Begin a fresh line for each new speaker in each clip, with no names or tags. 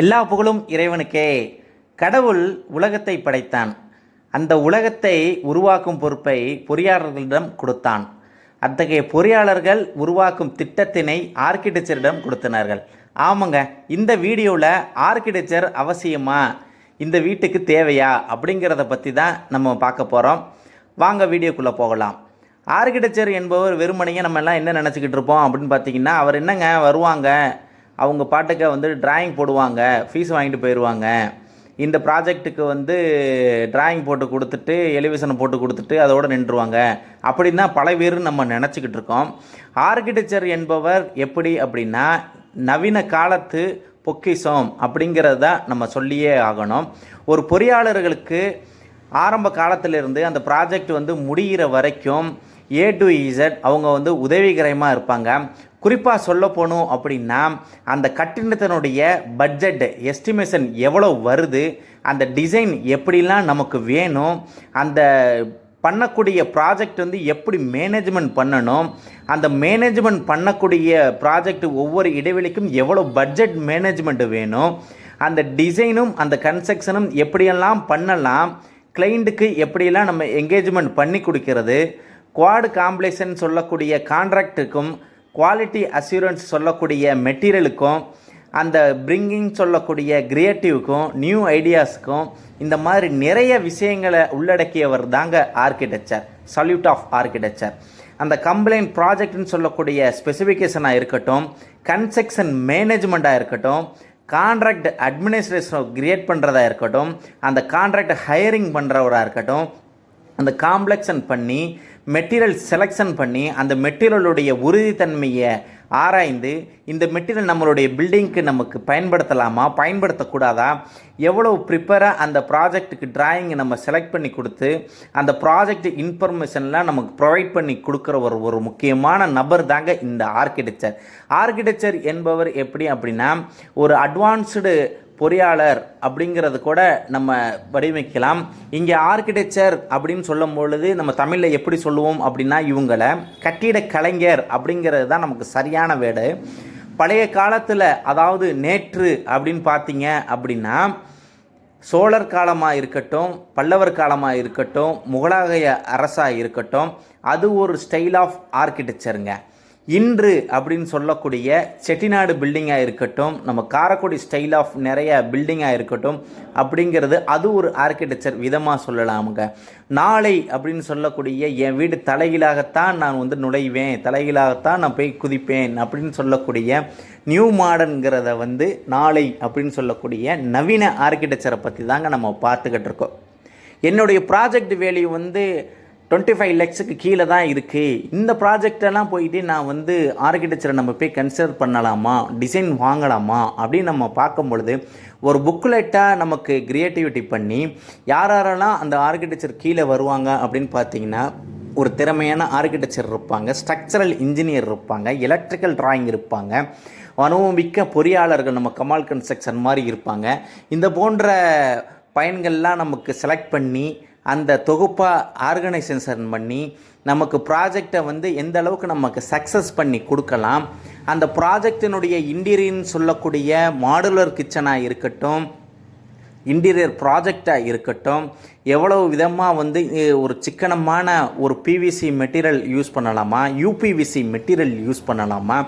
எல்லா புகழும் இறைவனுக்கே. கடவுள் உலகத்தை படைத்தான். அந்த உலகத்தை உருவாக்கும் பொறுப்பை பொறியாளர்களிடம் கொடுத்தான். அத்தகைய பொறியாளர்கள் உருவாக்கும் திட்டத்தினை ஆர்கிடெக்சரிடம் கொடுத்தனார்கள். ஆமாங்க இந்த வீடியோவில் ஆர்கிடெக்சர் அவசியமா? இந்த வீட்டுக்கு தேவையா? அப்படிங்கிறத பற்றி தான் நம்ம பார்க்க போகிறோம் வாங்க வீடியோக்குள்ளே போகலாம். ஆர்கிடெக்சர் என்பவர் வெறுமனையே நம்ம எல்லாம் என்ன நினச்சிக்கிட்டு இருப்போம் அப்படின்னு பார்த்தீங்கன்னா அவர் என்னங்க வருவாங்க? அவங்க பாட்டுக்க வந்து டிராயிங் போடுவாங்க ஃபீஸ் வாங்கிட்டு போயிடுவாங்க இந்த ப்ராஜெக்ட்டுக்கு வந்து டிராயிங் போட்டு கொடுத்துட்டு எலிவேஷனை போட்டு கொடுத்துட்டு அதோடு நின்றுவாங்க. அப்படின்னு தான் பல பேர் நம்ம நினச்சிக்கிட்டு இருக்கோம். ஆர்கிடெக்சர் என்பவர் எப்படி அப்படின்னா நவீன காலத்து பொக்கிஷம் அப்படிங்கிறது தான் நம்ம சொல்லியே ஆகணும். ஒரு பொறியாளர்களுக்கு ஆரம்ப காலத்திலிருந்து அந்த ப்ராஜெக்ட் வந்து முடிகிற வரைக்கும் ஏ டு இசட் அவங்க வந்து உதவிகரமாக இருப்பாங்க. குறிப்பாக சொல்ல போகணும் அப்படின்னா அந்த கட்டிடத்தினுடைய பட்ஜெட் எஸ்டிமேஷன் எவ்வளோ வருது அந்த டிசைன் எப்படிலாம் நமக்கு வேணும் அந்த பண்ணக்கூடிய ப்ராஜெக்ட் வந்து எப்படி மேனேஜ்மெண்ட் பண்ணணும் அந்த மேனேஜ்மெண்ட் பண்ணக்கூடிய ப்ராஜெக்ட் ஒவ்வொரு இடைவெளிக்கும் எவ்வளோ பட்ஜெட் மேனேஜ்மெண்ட் வேணும் அந்த டிசைனும் அந்த கன்ஸ்ட்ரக்ஷனும் எப்படியெல்லாம் பண்ணலாம் கிளைண்ட்டுக்கு எப்படியெல்லாம் நம்ம என்கேஜ்மெண்ட் பண்ணி கொடுக்கிறது குவாடு காம்ப்ளேஷன் சொல்லக்கூடிய கான்ட்ராக்டுக்கும் குவாலிட்டி அசூரன்ஸ் சொல்லக்கூடிய மெட்டீரியலுக்கும் அந்த பிரிங்கிங் சொல்லக்கூடிய கிரியேட்டிவ்க்கும் நியூ ஐடியாஸுக்கும் இந்த மாதிரி நிறைய விஷயங்களை உள்ளடக்கியவர் தாங்க ஆர்கிடெக்சர் சல்யூட் ஆஃப் ஆர்கிடெக்சர் அந்த கம்ப்ளைண்ட் ப்ராஜெக்ட்னு சொல்லக்கூடிய ஸ்பெசிஃபிகேஷனாக இருக்கட்டும் கன்ஸ்ட்ரக்ஷன் மேனேஜ்மெண்ட்டாக இருக்கட்டும் கான்ட்ராக்ட் அட்மினிஸ்ட்ரேஷன் கிரியேட் பண்ணுறதா இருக்கட்டும் அந்த கான்ட்ராக்ட் ஹையரிங் பண்ணுறவராக இருக்கட்டும் அந்த காம்ப்ளெக்ஷன் பண்ணி மெட்டீரியல் செலெக்ஷன் பண்ணி அந்த மெட்டீரியலுடைய உறுதித்தன்மையை ஆராய்ந்து இந்த மெட்டீரியல் நம்மளுடைய பில்டிங்க்கு நமக்கு பயன்படுத்தலாமா பயன்படுத்தக்கூடாதா? எவ்வளோ ப்ரிப்பராக அந்த ப்ராஜெக்ட்டுக்கு ட்ராயிங்கை நம்ம செலக்ட் பண்ணி கொடுத்து அந்த ப்ராஜெக்ட் இன்ஃபர்மேஷன்லாம் நமக்கு ப்ரொவைட் பண்ணி கொடுக்குற ஒரு ஒரு முக்கியமான நபர் தாங்க இந்த ஆர்கிடெக்சர் ஆர்கிடெக்சர் என்பவர் எப்படி அப்படின்னா ஒரு அட்வான்ஸ்டு பொறியாளர் அப்படிங்கிறது கூட நம்ம வடிவமைக்கலாம். இங்கே ஆர்கிடெக்சர் அப்படின்னு சொல்லும் பொழுது நம்ம தமிழில் எப்படி சொல்லுவோம் அப்படின்னா இவங்களை கட்டிட கலைஞர் அப்படிங்கிறது தான் நமக்கு சரியான வேடு. பழைய காலத்தில் அதாவது நேற்று அப்படின்னு பார்த்தீங்க அப்படின்னா சோழர் காலமாக இருக்கட்டும் பல்லவர் காலமாக இருக்கட்டும் முகலாய அரசாக இருக்கட்டும் அது ஒரு ஸ்டைல் ஆஃப் ஆர்கிடெக்சருங்க இன்று அப்படின்னு சொல்லக்கூடிய செட்டிநாடு பில்டிங்காக இருக்கட்டும் நம்ம காரக்குடி ஸ்டைல் ஆஃப் நிறைய பில்டிங்காக இருக்கட்டும் அப்படிங்கிறது அது ஒரு ஆர்கிடெக்சர் விதமாக சொல்லலாமுங்க. நாளை அப்படின்னு சொல்லக்கூடிய என் வீடு தலைகீழாகத்தான் நான் வந்து நுழைவேன் தலைகீழாகத்தான் நான் போய் குதிப்பேன் அப்படின்னு சொல்லக்கூடிய நியூ மாடர்ன்கிறத வந்து நாளை அப்படின்னு சொல்லக்கூடிய நவீன ஆர்கிடெக்சரை பற்றி தாங்க நம்ம பார்த்துக்கிட்டு இருக்கோம். என்னுடைய ப்ராஜெக்ட் வேல்யூ வந்து டுவெண்ட்டி ஃபைவ் லேக்ஸுக்கு கீழே தான் இருக்குது இந்த ப்ராஜெக்டெல்லாம் போயிட்டு நான் வந்து ஆர்கிடெக்சரை நம்ம போய் கன்சிடர் பண்ணலாமா? டிசைன் வாங்கலாமா? அப்படின்னு நம்ம பார்க்கும் பொழுது ஒரு புக்லெட்டாக நமக்கு க்ரியேட்டிவிட்டி பண்ணி யார் யாரெல்லாம் அந்த ஆர்கிடெக்சர் கீழே வருவாங்க அப்படின்னு பார்த்தீங்கன்னா ஒரு திறமையான ஆர்கிடெக்சர் இருப்பாங்க ஸ்ட்ரக்சரல் இன்ஜினியர் இருப்பாங்க எலக்ட்ரிக்கல் டிராயிங் இருப்பாங்க மிக்க பொறியாளர்கள் நம்ம கமால் கன்ஸ்ட்ரக்ஷன் மாதிரி இருப்பாங்க. இந்த போன்ற பயன்கள்லாம் நமக்கு செலக்ட் பண்ணி அந்த தொகுப்பாக ஆர்கனைசேஷன் பண்ணி நமக்கு ப்ராஜெக்டை வந்து எந்த அளவுக்கு நமக்கு சக்ஸஸ் பண்ணி கொடுக்கலாம் அந்த ப்ராஜெக்டினுடைய இன்டீரியர்னு சொல்லக்கூடிய மாடுலர் கிச்சனாக இருக்கட்டும் இன்டீரியர் ப்ராஜெக்டாக இருக்கட்டும் எவ்வளவு விதமாக வந்து ஒரு சிக்கனமான ஒரு பிவிசி மெட்டீரியல் யூஸ் பண்ணலாமா யூபிவிசி மெட்டீரியல் யூஸ் பண்ணலாமா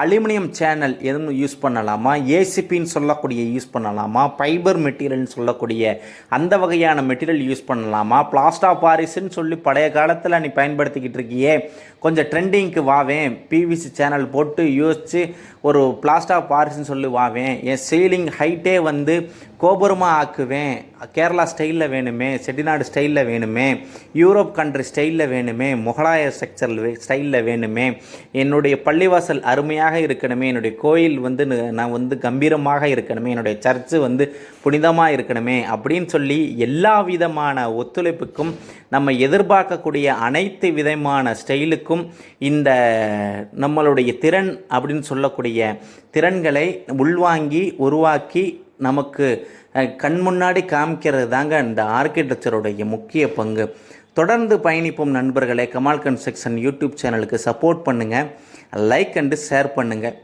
அலுமினியம் சேனல் எதுவும் யூஸ் பண்ணலாமா? ஏசிபின்னு சொல்லக்கூடிய யூஸ் பண்ணலாமா? ஃபைபர் மெட்டீரியல்னு சொல்லக்கூடிய அந்த வகையான மெட்டீரியல் யூஸ் பண்ணலாமா? பிளாஸ்டா பாரிஸ்ன்னு சொல்லி பழைய காலத்தில் நீ பயன்படுத்திக்கிட்டு இருக்கியே. கொஞ்சம் ட்ரெண்டிங்க்கு வாவேன். பிவிசி சேனல் போட்டு யோசித்து ஒரு பிளாஸ்டா பாரிஸ்ன்னு சொல்லி வாவேன். என் சீலிங் ஹைட்டே வந்து கோபுரமாக ஆக்குவேன். கேரளா ஸ்டைலில் வேணுமே செட்டிநாடு ஸ்டைலில் வேணுமே யூரோப் கண்ட்ரி ஸ்டைலில் வேணுமே முகலாய ஸ்ட்ரக்சர் ஸ்டைலில் வேணுமே என்னுடைய பள்ளிவாசல் அருமையாக இருக்கணுமே. என்னுடைய கோயில் வந்து நான் வந்து கம்பீரமாக இருக்கணுமே. என்னுடைய சர்ச்சு வந்து புனிதமாக இருக்கணுமே அப்படின்னு சொல்லி எல்லா விதமான ஒத்துழைப்புக்கும் நம்ம எதிர்பார்க்கக்கூடிய அனைத்து விதமான ஸ்டைலுக்கும் இந்த நம்மளுடைய திறன் அப்படின்னு சொல்லக்கூடிய திறன்களை உள்வாங்கி உருவாக்கி நமக்கு கண் முன்னாடி காமிக்கிறது தாங்க இந்த ஆர்கிடெக்சருடைய முக்கிய பங்கு. தொடர்ந்து பயணிப்போம் நண்பர்களே கமால் கன்ஸ்ட்ரக்ஷன் யூடியூப் சேனலுக்கு சப்போர்ட் பண்ணுங்கள் லைக் அண்டு ஷேர் பண்ணுங்கள்